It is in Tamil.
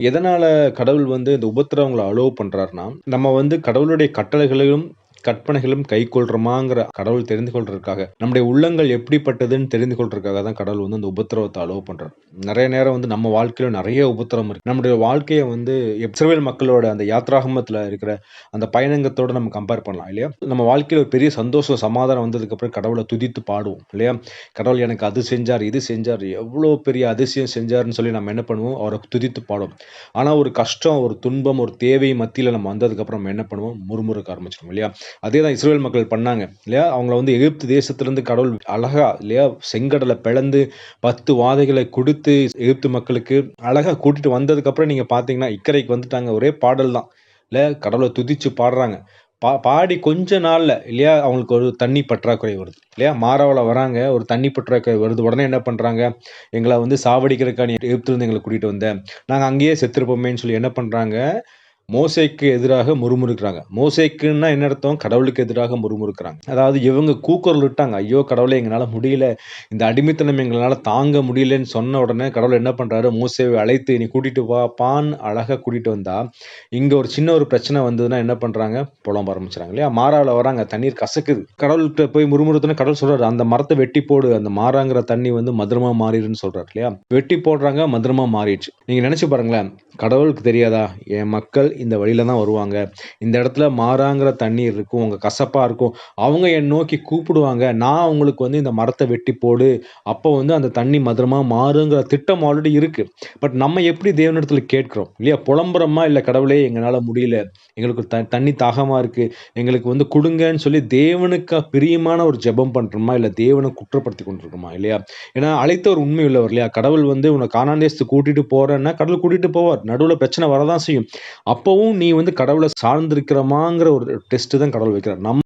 எதனால கடவுள் வந்து இந்த உபத்திரவங்களை அலோவ் பண்ணுறாருன்னா நம்ம வந்து கடவுளுடைய கட்டளைகளையும், கற்பனைகளும் கைக்கொள்றோமாங்கிற கடவுள் தெரிந்து கொள்றதுக்காக, நம்முடைய உள்ளங்கள் எப்படிப்பட்டதுன்னு தெரிந்து கொள்றதுக்காக தான் கடவுள் வந்து அந்த உபத்திரவத்தை அலோவ் பண்றாரு. நிறைய நேரம் வந்து நம்ம வாழ்க்கையில நிறைய உபத்திரம் இருக்கு. நம்முடைய வாழ்க்கையை வந்து இஸ்ரவேல் மக்களோட அந்த யாத்ராகமத்துல இருக்கிற அந்த பயணங்கத்தோட நம்ம கம்பேர் பண்ணலாம் இல்லையா? நம்ம வாழ்க்கையில ஒரு பெரிய சந்தோஷம், சமாதானம் வந்ததுக்கப்புறம் கடவுளை துதித்து பாடுவோம் இல்லையா? கடவுள் எனக்கு அது செஞ்சார், இது செஞ்சார், எவ்வளோ பெரிய அதிசயம் செஞ்சார்னு சொல்லி நம்ம என்ன பண்ணுவோம்? அவரை துதித்து பாடுவோம். ஆனா ஒரு கஷ்டம், ஒரு துன்பம், ஒரு தேவை மத்தியில நம்ம வந்ததுக்கப்புறம் நம்ம என்ன பண்ணுவோம்? முறுமுறுக்க ஆரம்பிச்சிடும் இல்லையா? அதே தான் இஸ்ரேல் மக்கள் பண்ணாங்க இல்லையா? அவங்கள வந்து எகிப்து தேசத்திலேருந்து கடவுள் அழகா இல்லையா? செங்கடலை பிளந்து 10 வாதைகளை கொடுத்து எகிப்து மக்களுக்கு அழகாக கூட்டிட்டு வந்ததுக்கப்புறம் நீங்கள் பார்த்தீங்கன்னா, இக்கரைக்கு வந்துட்டாங்க. ஒரே பாடல் தான். இல்லை கடவுளை துதிச்சு பாடுறாங்க. பா பாடி கொஞ்ச நாளில் இல்லையா? அவங்களுக்கு ஒரு தண்ணி பற்றாக்குறை வருது. இல்லையா? மாறாவில் வராங்க. ஒரு தண்ணி பற்றாக்குறை வருது. உடனே என்ன பண்ணுறாங்க எங்களை வந்து சாவடிக்கிறதுக்கா நீ எங்களை கூட்டிகிட்டு வந்தேன் நாங்கள் அங்கேயே செத்துருப்போமேன்னு சொல்லி என்ன பண்ணுறாங்க மோசைக்கு எதிராக முறுமுறுக்கிறாங்க. மோசைக்குன்னா என்ன அர்த்தம்? கடவுளுக்கு எதிராக முறுமுறுக்கிறாங்க. அதாவது இவங்க கூக்குரல் விட்டாங்க ஐயோ! கடவுளை எங்களால் முடியல. இந்த அடிமைத்தனம் எங்களால் தாங்க முடியலன்னு சொன்ன உடனே கடவுள் என்ன பண்ணுறாரு மோசையை அழைத்து நீ கூட்டிட்டு பான் அழகாக கூட்டிட்டு வந்தா, இங்கே ஒரு சின்ன ஒரு பிரச்சனை வந்ததுன்னா என்ன பண்ணுறாங்க புலம்ப ஆரம்பிச்சுறாங்க இல்லையா? மாறாவில் வராங்க. தண்ணீர் கசக்குது. கடவுள்கிட்ட போய் முறுமுறுத்தோனே கடவுள் சொல்கிறாரு அந்த மரத்தை வெட்டி போடு. அந்த மாறாங்கிற தண்ணி வந்து மதுரமாக மாறிடுன்னு சொல்கிறாரு இல்லையா? வெட்டி போடுறாங்க. மதுரமாக மாறிடுச்சு. நீங்கள் நினச்சி பாருங்களேன். கடவுளுக்கு தெரியாதா? என் மக்கள் இந்த வழியில தான் வருவாங்க. இந்த இடத்துல மாறாங்கிற தண்ணீர் இருக்கும். உங்கள் கசப்பா இருக்கும். அவங்க என் நோக்கி கூப்பிடுவாங்க. நான் அவங்களுக்கு வந்து இந்த மரத்தை வெட்டி போடு. அப்போ வந்து அந்த தண்ணி மதுரமா மாறுங்கிற திட்டம் ஆல்ரெடி இருக்கு. பட் நம்ம எப்படி தேவனிடத்துல கேட்கிறோம்? இல்லையா? புலம்புறமா இல்லை கடவுளே எங்களால் முடியல. எங்களுக்கு த தண்ணி தாகமா இருக்கு. எங்களுக்கு வந்து கொடுங்கன்னு சொல்லி தேவனுக்கு பிரியமான ஒரு ஜெபம் பண்றோமா? இல்லை தேவனை குற்றப்படுத்தி கொண்டிருக்கோமா? இல்லையா? ஏன்னா அழைத்தவர் உண்மை உள்ளவர் இல்லையா? கடவுள் வந்து உன்னை காணாந்தேசத்துக்கு கூட்டிட்டு போறேன்னா, கடவுள் கூட்டிட்டு போவார். நடுவில் பிரச்சனை வரதான் செய்யும். அப்பவும் நீ வந்து கடவுள சார்ந்திருக்கிறமாங்கிற ஒரு டெஸ்ட் தான் கடவுள் வைக்கிறார். நம்